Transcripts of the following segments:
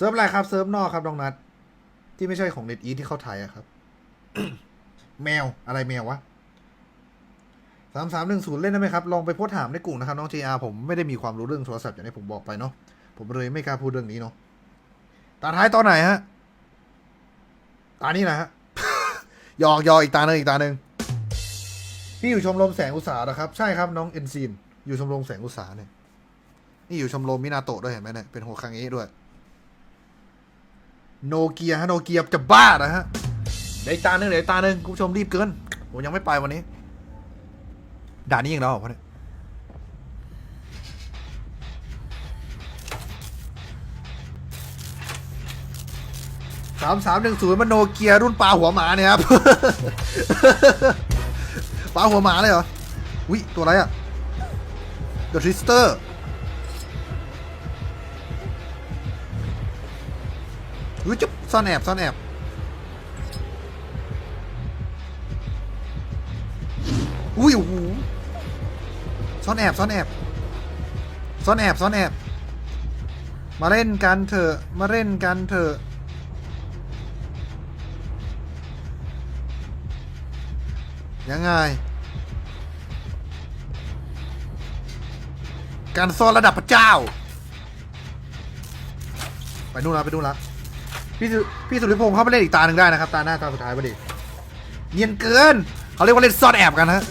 เซิร์ฟอะไรครับ เซิร์ฟนอกครับน้องนัดที่ไม่ใช่ของเน็ตอีที่เข้าไทยอะครับ แมวอะไรแมววะสามสามหนึ่งศูนย์เล่นได้ไหมครับ ลองไปโพสต์ถามในกลุ่มนะครับ น้อง JR ผมไม่ได้มีความรู้เรื่องโทรศัพท์อย่างที่ผมบอกไปเนาะผมเลยไม่กล้าพูดเรื่องนี้เนาะตาท้ายตอนไหนฮะตานี้นะฮะยอกยอกอีกตาหนึ่งอีกตาหนึ่งพี่อยู่ชมรมแสงอุตสาหนะครับ ใช่ครับน้องเอ็นซีนอยู่ชมรมแสงอุตสาหเนี่ยนี่อยู่ชมรมมินาโตะด้วยเห็นไหมเนี่ยเป็นโฮคังเอะด้วย โนเกียฮะโนเกียจะบ้านะฮะเดี๋ยวตาหนึ่งเดี๋ยวตาหนึ่งคุณผู้ชมรีบเกินผมยังไม่ไปวันนี้ ด่านนี้ยังแล้วเหรอพ่อเนี่ยสามสามหนึ่งศูนย์มันโนเกียรุ่นปลาหัวหมาเนี่ยครับปลาหัวหมาเลยเหรอวิตัวอะไรอะ The Twister อุ้ยจุ๊บซ่อนแอบซ่อนแอบอุ้ยโอ้โหซ่อนแอบซ่อนแอบซ่อนแอบซ่อนแอบ มาเล่นกันเถอะ มาเล่นกันเถอะ ยังไง การซ่อนระดับพระเจ้า ไปนู่นละไปนู่นละ พี่สุพี่สุริพงศ์เข้าไปเล่นอีกตาหนึ่งได้นะครับ ตาหน้าตาสุดท้ายพอดีเนียนเกินเขาเรียกว่าเล่นซ่อนแอบกันฮะ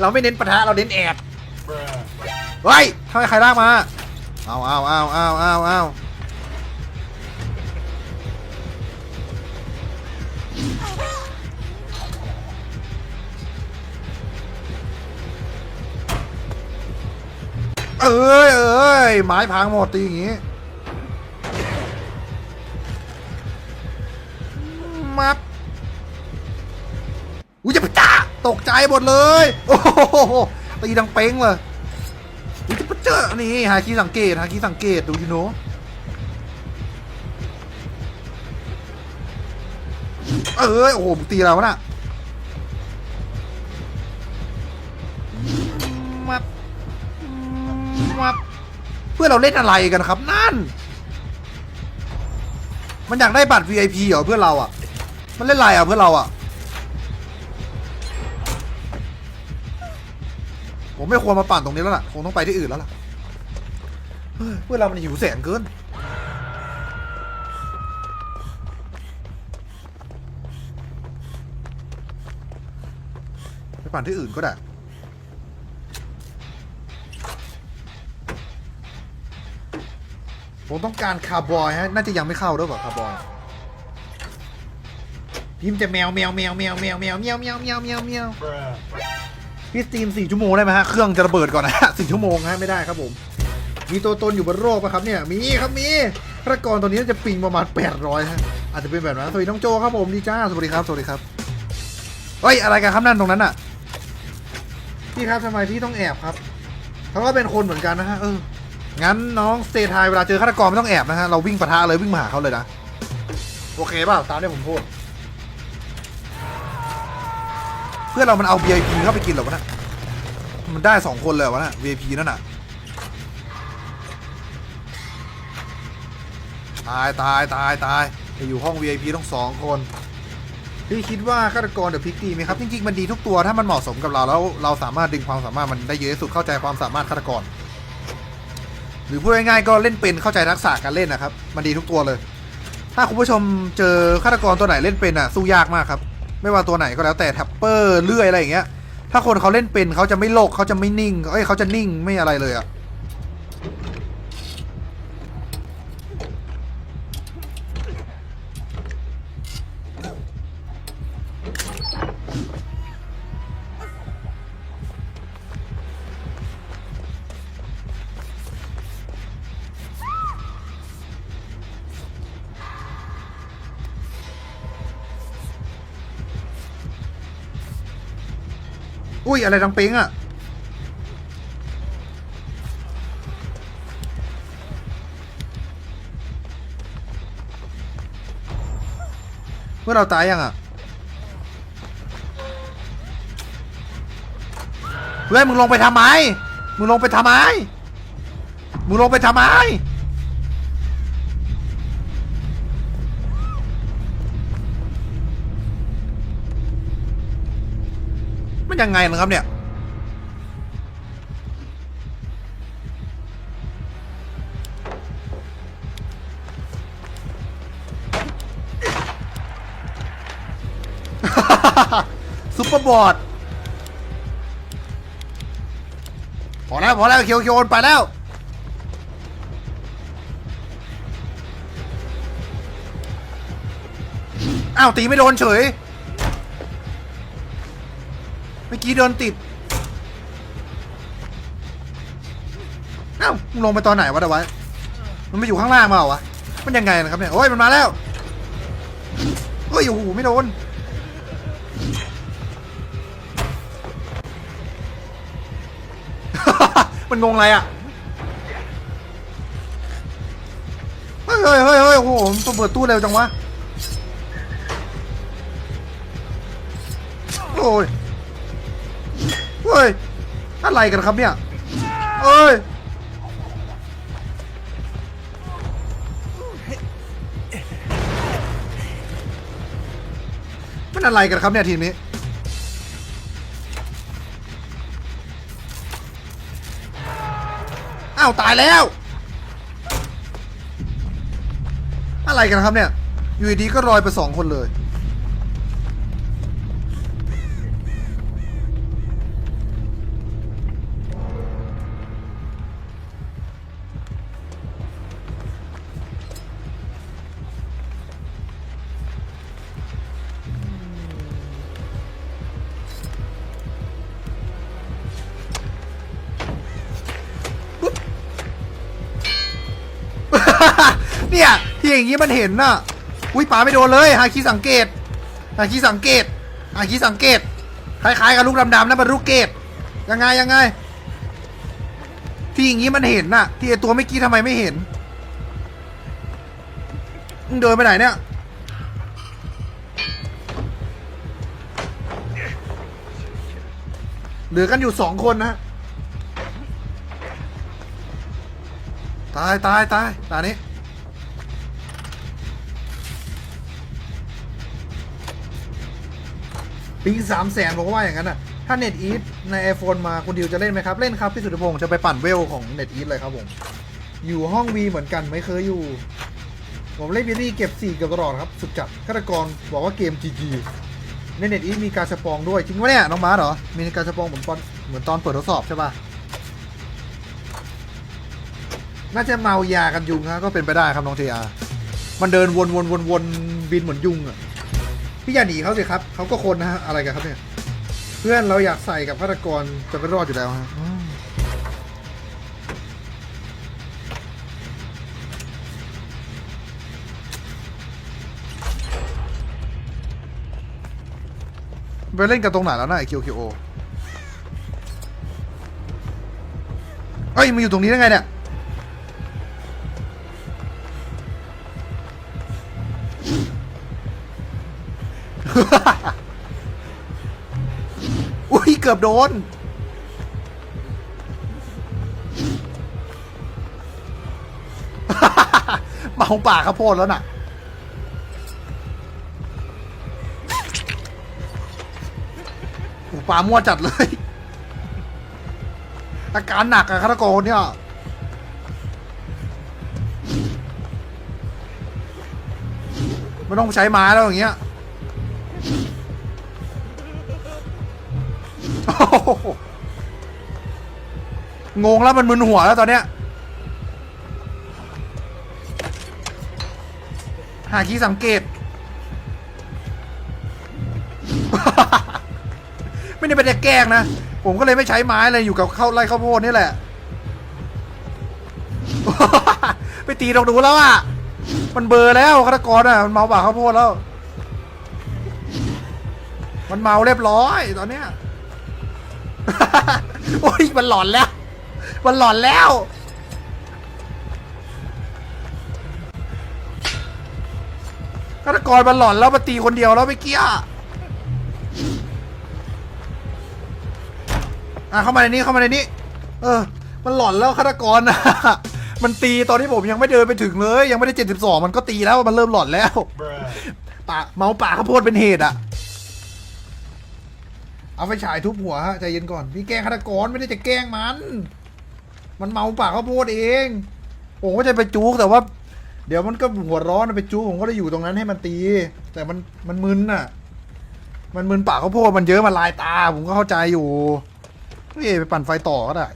เราไม่เน้นปะทะเราเน้นแอบเฮ้ยทำไมใครลากมาเอาเอาเอาเอาเอาเอาเอ้ยเอ้ยไม้พังหมดตีอย่างงี้ มับอุ้ยจะไปจ้าตกใจหมดเลย โอ้โหตีดังเป้งเลยอุ้ยจะไปเจอนี่หาคีสังเกตหาคีสังเกตดูยูโนเอ้ยโอ้โหตีเราวะน่ะมับมับเพื่อเราเล่นอะไรกันครับ นั่น มันอยากได้บัตร VIP เหรอเพื่อนเราอะ มันเล่นอะไรอะเพื่อนเราอะ ผมไม่ควรมาปั่นตรงนี้แล้วล่ะ คงต้องไปที่อื่นแล้วล่ะ เพื่อนเรา มันหิวแสงเกินไปปั่นที่อื่นก็ได้ผมต้องการคาร์บอยฮะ น่าจะยังไม่เข้าด้วยเปล่าคาร์บอย พิมพ์จะแมวแมวแมวแมวแมวแมวแมวแมวแมวแมวแมวพี่สตรีมสี่ชั่วโมงได้ไหมฮะเครื่องจะระเบิดก่อนนะฮะสี่ชั่วโมงฮะไม่ได้ครับผม มีตัวตนอยู่บนโลกปะครับเนี่ยมีครับมีพระกรตัวนี้จะปิงประมาณ800ฮะอาจจะเป็นแบบนั้นสวัสดีน้องโจครับผมดีจ้าสวัสดีครับสวัสดีครับเฮ้ยอะไรกันครับนั่นตรงนั้นอะพี่ครับทำไมพี่ต้องแอบครับเขาก็เป็นคนเหมือนกันนะฮะเอองั้นน้องสเตทายเวลาเจอฆาตกรไม่ต้องแอบนะฮะเราวิ่งปะทะเลยวิ่งมาหาเขาเลยนะโอเคเปล่าตามที่ผมพูด เพื่อนเรามันเอา VIP เข้าไปกินเหรอวะน่ะมันได้สองคนเลยเหรอวะน่ะ VIP นั่นน่ะตายตายตายตายไปอยู่ห้อง VIP ต้องสองคนพี่คิดว่าฆาตกรเดอะพิกดีไหมครับ จริงๆมันดีทุกตัวถ้ามันเหมาะสมกับเราแล้วเราสามารถดึงความสามารถมันได้เยอะที่สุดเข้าใจความสามารถฆาตกร หรือพูดง่ายๆก็เล่นเป็นเข้าใจทักษะการเล่นนะครับ มันดีทุกตัวเลย ถ้าคุณผู้ชมเจอฆาตกรตัวไหนเล่นเป็นอะสู้ยากมากครับ ไม่ว่าตัวไหนก็แล้วแต่แท็ปเปอร์เลื่อยอะไรอย่างเงี้ย ถ้าคนเขาเล่นเป็นเขาจะไม่โลกเขาจะไม่นิ่งเอ้ยเขาจะนิ่งไม่อะไรเลยอะ อุ้ยอะไรดังเป้งอะเมื่อเราตายยังอะเพื่อนมึงลงไปทำไม มึงลงไปทำไม มึงลงไปทำไม ยังไงนะครับเนี่ย ซุปเปอร์บอร์ดพอแล้วพอแล้วเคียวเคียวโอนไปแล้วอ้าวตีไม่โดนเฉย เมื่อกี้เดินติดเอ้ามึงลงไปตอนไหนวะเดวไว้มันไม่อยู่ข้างล่างมาเหรอวะ มันยังไงนะครับเนี่ย โอ้ยมันมาแล้วเฮ้ยโอ้โหไม่โดน มันงงอะไรอะเฮ้ยเฮ้ยเฮ้ยเฮ้ยโอ้โหมันเปิดตู้เร็วจังวะ โอ้ย เฮ้ย อะไรกันครับเนี่ยเอ้ย มันอะไรกันครับเนี่ยทีมนี้ อ้าว ตายแล้ว อะไรกันครับเนี่ย อยู่ดีก็ลอยไปสองคนเลย เนี่ยที่อย่างนี้มันเห็นน่ะอุ้ยปาไม่โดนเลยฮาคิสังเกตฮาคิสังเกตฮาคิสังเกตคล้ายๆกับลูกดำๆนะมันลูกเกตยังไงยังไง ที่อย่างนี้มันเห็นน่ะ ที่ไอตัวเมื่อกี้ทำไมไม่เห็นเดินไปไหนเนี่ยเหลือกันอยู่สองคนนะ ตายตายตายตานี้ ปีสามแสนบอกว่าอย่างนั้นอะ ถ้าเน็ตอีทใน iPhone มาคุณดิวจะเล่นไหมครับ เล่นครับ พี่สุทธิพงศ์จะไปปั่นเวลของเน็ตอีทเลยครับผม อยู่ห้องวีเหมือนกันไม่เคยอยู่ ผมเล่นบิลลี่เก็บ4เกือบตลอดครับ สุดจัดฆาตกรบอกว่าเกม GG ในเน็ตอีทมีการสปองด้วย จริงปะเนี่ยน้องมาเหรอ มีการสปองเหมือนตอนเหมือนตอนเปิดทดสอบใช่ปะน่าจะเมายากันยุงฮะก็เป็นไปได้ครับน้องเทียมันเดินวนวนวนวนบินเหมือนยุงอะ พี่อย่าหนีเขาสิครับเขาก็คนนะฮะอะไรกันครับเนี่ย เพื่อนเราอยากใส่กับฆาตกรจะไม่รอดอยู่แล้วฮะไปเล่นกันตรงไหนแล้วนะไอคิวคิวโอเอ้ยมาอยู่ตรงนี้ได้ไงเนี่ย อุ้ย เกือบโดน เมาป่าข้าวโพดแล้วน่ะโอ้ปลามั่วจัดเลย อาการหนักอะฆาตกรเนี่ยไม่ต้องใช้ไม้แล้วอย่างเงี้ย งงแล้วมันมึนหัวแล้วตอนเนี้ยหาคีย์สังเกต ไม่ได้เป็นจะแกล้งนะ ผมก็เลยไม่ใช้ไม้เลยอยู่กับข้าวไร่ข้าวโพดนี่แหละ ไปตีตรงดูแล้วอะ มันเบอร์แล้วฆาตกรอะ มันเมาบ่าข้าวโพดแล้ว มันเมาเรียบร้อยตอนเนี้ย โอ้ยมันหลอนแล้ว มันหลอนแล้ว ฆาตกรมันหลอนแล้วมาตีคนเดียวแล้วไปเกี้ยอะเข้ามาในนี้เข้ามาในนี้ เออ มันหลอนแล้วฆาตกรนะมันตีตอนที่ผมยังไม่เดินไปถึงเลย ยังไม่ได้เจ็ดสิบสองมันก็ตีแล้วมันเริ่มหลอนแล้วป่าเมาป่าข้าวโพดเป็นเหตุอะเอาไฟฉายทุบหัวฮะใจเย็นก่อนพี่แกล้งฆาตกรไม่ได้จะแกล้งมัน มันเมาปากข้าวโพดเอง ผมก็จะไปจุกแต่ว่า เดี๋ยวมันก็หัวร้อนไปจุกผมก็เลยอยู่ตรงนั้นให้มันตี แต่มันมันมึนน่ะ มันมึนปากข้าวโพดมันเยอะมันลายตา ผมก็เข้าใจอยู่นี่ไปปั่นไฟต่อก็ได้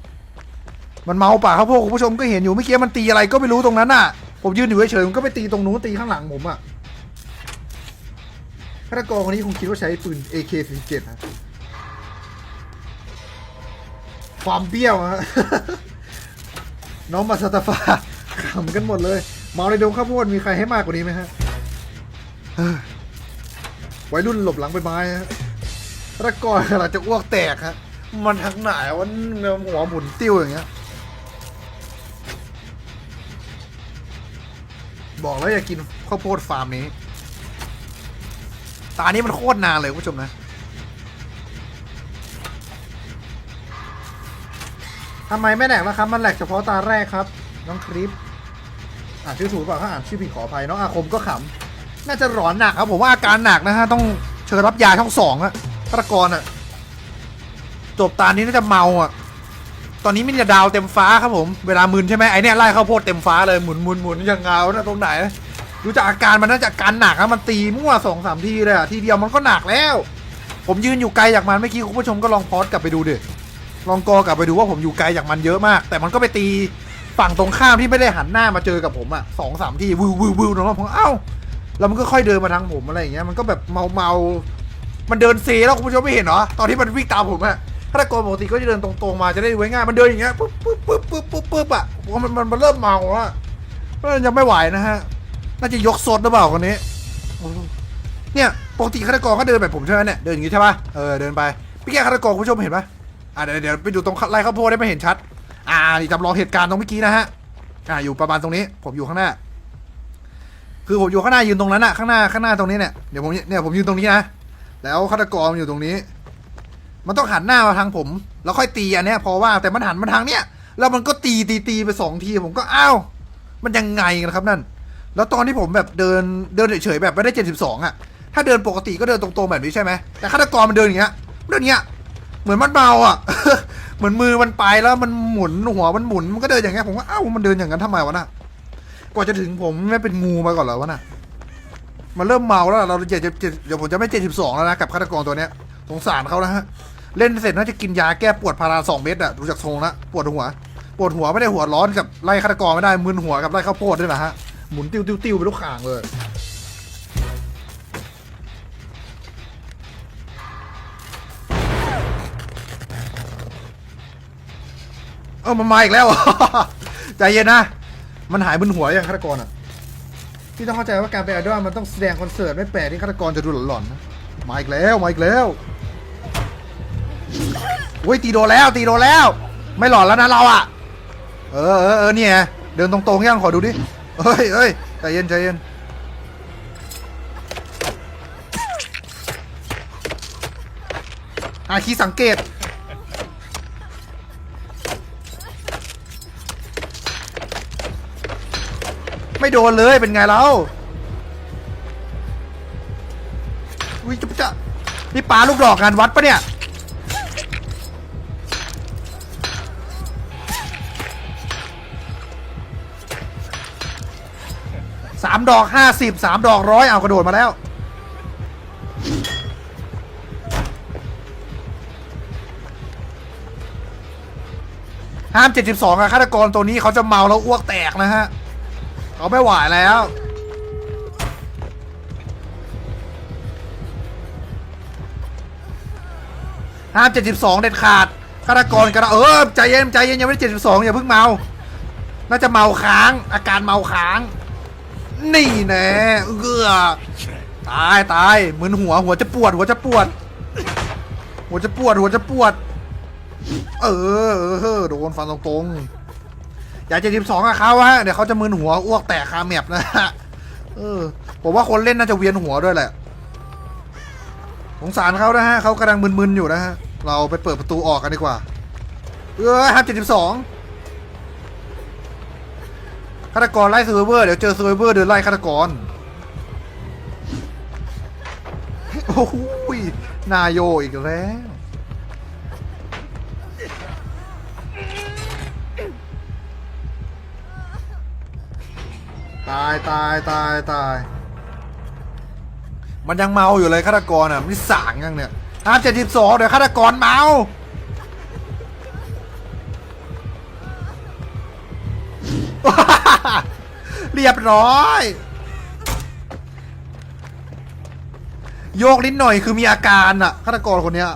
มันเมาปากข้าวโพดคุณผู้ชมก็เห็นอยู่เมื่อกี้มันตีอะไรก็ไม่รู้ตรงนั้นน่ะ ผมยืนอยู่เฉยๆมันก็ไปตีตรงนู้นตีข้างหลังผมอะฆาตกรคนนี้คงคิดว่าใช้ปืน AK47 นะความเบี้ยวฮะ น้องมาสตาฟาขำกันหมดเลย เมาในดงข้าวโพดมีใครให้มากกว่านี้ไหมฮะวัยรุ่นหลบหลังไปไม้ฮะฆาตกรกำลังจะอ้วกแตกฮะ มันทั้งหนายวันหัวหมุนติ้วอย่างเงี้ย บอกแล้วอย่ากินข้าวโพดฟาร์มนี้ ตานี้มันโคตรนานเลยคุณผู้ชมนะ ทำไมไม่แหลกแล้วครับ มันแหลกเฉพาะตาแรกครับ น้องคลิปอ่านชื่อถูกเปล่าถ้าอ่านชื่อผิดขออภัยน้องอาคมก็ขำน่าจะหลอนหนักครับผมว่าอาการหนักนะฮะต้องเชิญรับยาช่องสองอะฆาตกรอะจบตานี้น่าจะเมาอะตอนนี้มินจะดาวเต็มฟ้าครับผมเวลามึนใช่ไหมไอเนี้ยไล่ข้าวโพดเต็มฟ้าเลยหมุนหมุนหมุนอย่างเงานะตรงไหนดูจากอาการมันน่าจะอาการหนักนะมันตีมั่วสองสามทีเลยอะทีเดียวมันก็หนักแล้ว ผมยืนอยู่ไกลจากมันเมื่อกี้คุณผู้ชมก็ลองพอสกลับไปดูดิ ลองกอกลับไปดูว่าผมอยู่ไกลจากมันเยอะมาก แต่มันก็ไปตีฝั่งตรงข้ามที่ไม่ได้หันหน้ามาเจอกับผมอะสองสามที่วิววิววิวนะผมเอ้าแล้วมันก็ค่อยเดินมาทางผมอะไรอย่างเงี้ยมันก็แบบเมาเมามันเดินเซแล้วคุณผู้ชมไม่เห็นเหรอตอนที่มันวิ่งตามผมอะถ้าตะโกนปกติก็จะเดินตรงๆมาจะได้ดูง่ายมันเดินอย่างเงี้ยปุ๊บปุ๊บปุ๊บปุ๊บปุ๊บปุ๊บอะผมมันมันมันเริ่มเมาแล้วอะมันยังไม่ไหวนะฮะน่าจะยกซดหรือเปล่าคนนี้เนี่ยปกติฆาตกรก็เดินแบบผมใช่ไหมเนี่ยเดินอย่างงี้ใช่ปะเออเดินไปพี่แกฆาตกรคุณผู้ชมเห็นปะ อ่าเดี๋ยวเดี๋ยวไปดูตรงไร่ข้าวโพดได้ไม่เห็นชัด อ่านี่จำลองเหตุการณ์ตรงเมื่อกี้นะฮะอ่าอยู่ประมาณตรงนี้ ผมอยู่ข้างหน้า คือผมอยู่ข้างหน้ายืนตรงนั้นอะข้างหน้าข้างหน้าตรงนี้เนี่ยเดี๋ยวผมเนี่ยผมยืนตรงนี้นะแล้วฆาตกรอยู่ตรงนี้ มันต้องหันหน้ามาทางผม แล้วค่อยตีอันเนี้ยพอว่าแต่มันหันมาทางเนี้ยแล้วมันก็ตีตีตีไปสองทีผมก็อ้าวมันยังไงกันครับนั่น แล้วตอนที่ผมแบบเดินเดินเฉยๆแบบไม่ได้เจ็ดสิบสองอะถ้าเดินปกติก็เดินตรงๆแบบนี้ใช่ไหมแต่ฆาตกรมันเดินอย่างเงี้ยเดินอย่างเงี้ย เหมือนมันเมาอะ เหมือนมือมันไปแล้วมันหมุนหัวมันหมุนมันก็เดินอย่างเงี้ยผมว่าเอ้ามันเดินอย่างนั้นทำไมวะน่ะกว่าจะถึงผมไม่เป็นงูมาก่อนเหรอวะน่ะมันเริ่มเมาแล้วเราเจ็ดเจ็ดเดี๋ยวผมจะไม่เจ็ดสิบสองแล้วนะกับฆาตกรตัวเนี้ยสงสารเขานะฮะเล่นเสร็จน่าจะกินยาแก้ปวดพาราสองเม็ดอะดูจากทรงละปวดหัว ปวดหัวไม่ได้หัวร้อนกับไล่ฆาตกรไม่ได้มึนหัวกับไล่ข้าวโพดด้วยนะฮะหมุนติ้วติ้วติ้วไปลูกข่างเลย เออมันมาอีกแล้ว ใจเย็นนะ มันหายบนหัวอย่างฆาตกรอะ พี่ต้องเข้าใจว่าการเป็นไอดอลมันต้องแสดงคอนเสิร์ตไม่แปลกที่ฆาตกรจะดูหลอนๆนะ มาอีกแล้ว มาอีกแล้วโอ้ยตีโดนแล้วตีโดนแล้ว ไม่หลอนแล้วนะเราอะ เออเออเออเนี่ยเดินตรงๆยังขอดูดิเฮ้ยเฮ้ยใจเย็นใจเย็นอาคีสังเกต ไม่โดนเลยเป็นไงเราวิจะจะนี่ปลาลูกดอกงานวัดปะเนี่ยสามดอกห้าสิบสามดอกร้อยเอากระโดดมาแล้วห้ามเจ็ดสิบสองอะฆาตกรตัวนี้เขาจะเมาแล้วอ้วกแตกนะฮะ เขาไม่ไหวแล้ว ห้ามเจ็ดสิบสองเด็ดขาดฆาตกรกันเออใจเย็นใจเย็นยังไม่ได้เจ็ดสิบสองอย่าเพิ่งเมา น่าจะเมาค้าง อาการเมาค้าง นี่แน่เอือตายตายเหมือนหัวหัวจะปวด หัวจะปวด หัวจะปวด หัวจะปวด เออเออเออโดนฟันตรงๆ อย่าเจ็ดสิบสองอะเขาฮะเดี๋ยวเขาจะมึนหัวอ้วกแตกคาแมปนะฮะเออผมว่าคนเล่นน่าจะเวียนหัวด้วยแหละสงสารเขานะฮะเขากำลังมึนๆอยู่นะฮะเราไปเปิดประตูออกกันดีกว่า เออครับเจ็ดสิบสองฆาตกรไล่ซูเวอร์เดี๋ยวเจอซูเวอร์เดินไล่ฆาตกรโอ้โหนายโยอีกแล้ว ตายตายตายตาย มันยังเมาอยู่เลยฆาตกรอะมันสางยังเนี่ยห้าเจ็ดสิบสองเดี๋ยวฆาตกรเมาเรียบร้อย โยกนิดหน่อยคือมีอาการอะฆาตกรคนเนี้ย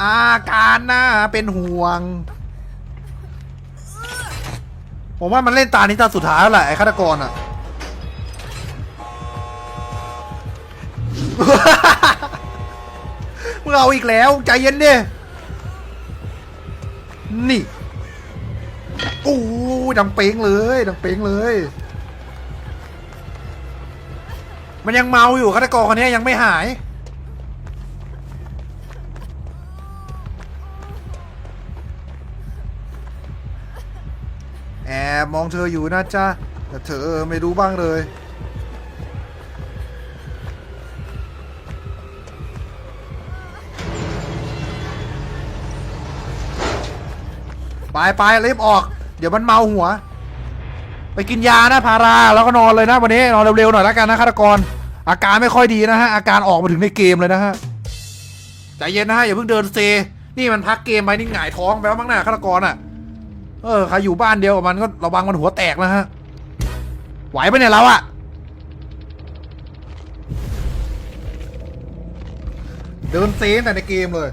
อาการน่าเป็นห่วง ผมว่ามันเล่นตานี้ตาสุดท้ายแล้วแหละไอ้ฆาตกรอะมึงเอาอีกแล้ว ใจเย็นดิ นี่ โอ้ดังเป้งเลย ดังเป้งเลย มันยังเมาอยู่ฆาตกรคนนี้ยังไม่หาย มองเธออยู่นะจ๊ะแต่เธอไม่รู้บ้างเลยไปไปรีบออก เดี๋ยวมันเมาหัว ไปกินยานะพาราแล้วก็นอนเลยนะวันนี้นอนเร็วๆหน่อยแล้วกันนะฆาตกร อาการไม่ค่อยดีนะฮะอาการออกมาถึงในเกมเลยนะฮะใจเย็นนะฮะอย่าเพิ่งเดินเซ นี่มันพักเกมไปนี่หงายท้องไปแล้วมั้งน้าฆาตกรอะ เออใครอยู่บ้านเดียวกับมันก็ระวังมันหัวแตกนะฮะ ไหวปะเนี่ยเราอะเดินเซนแต่ในเกมเลย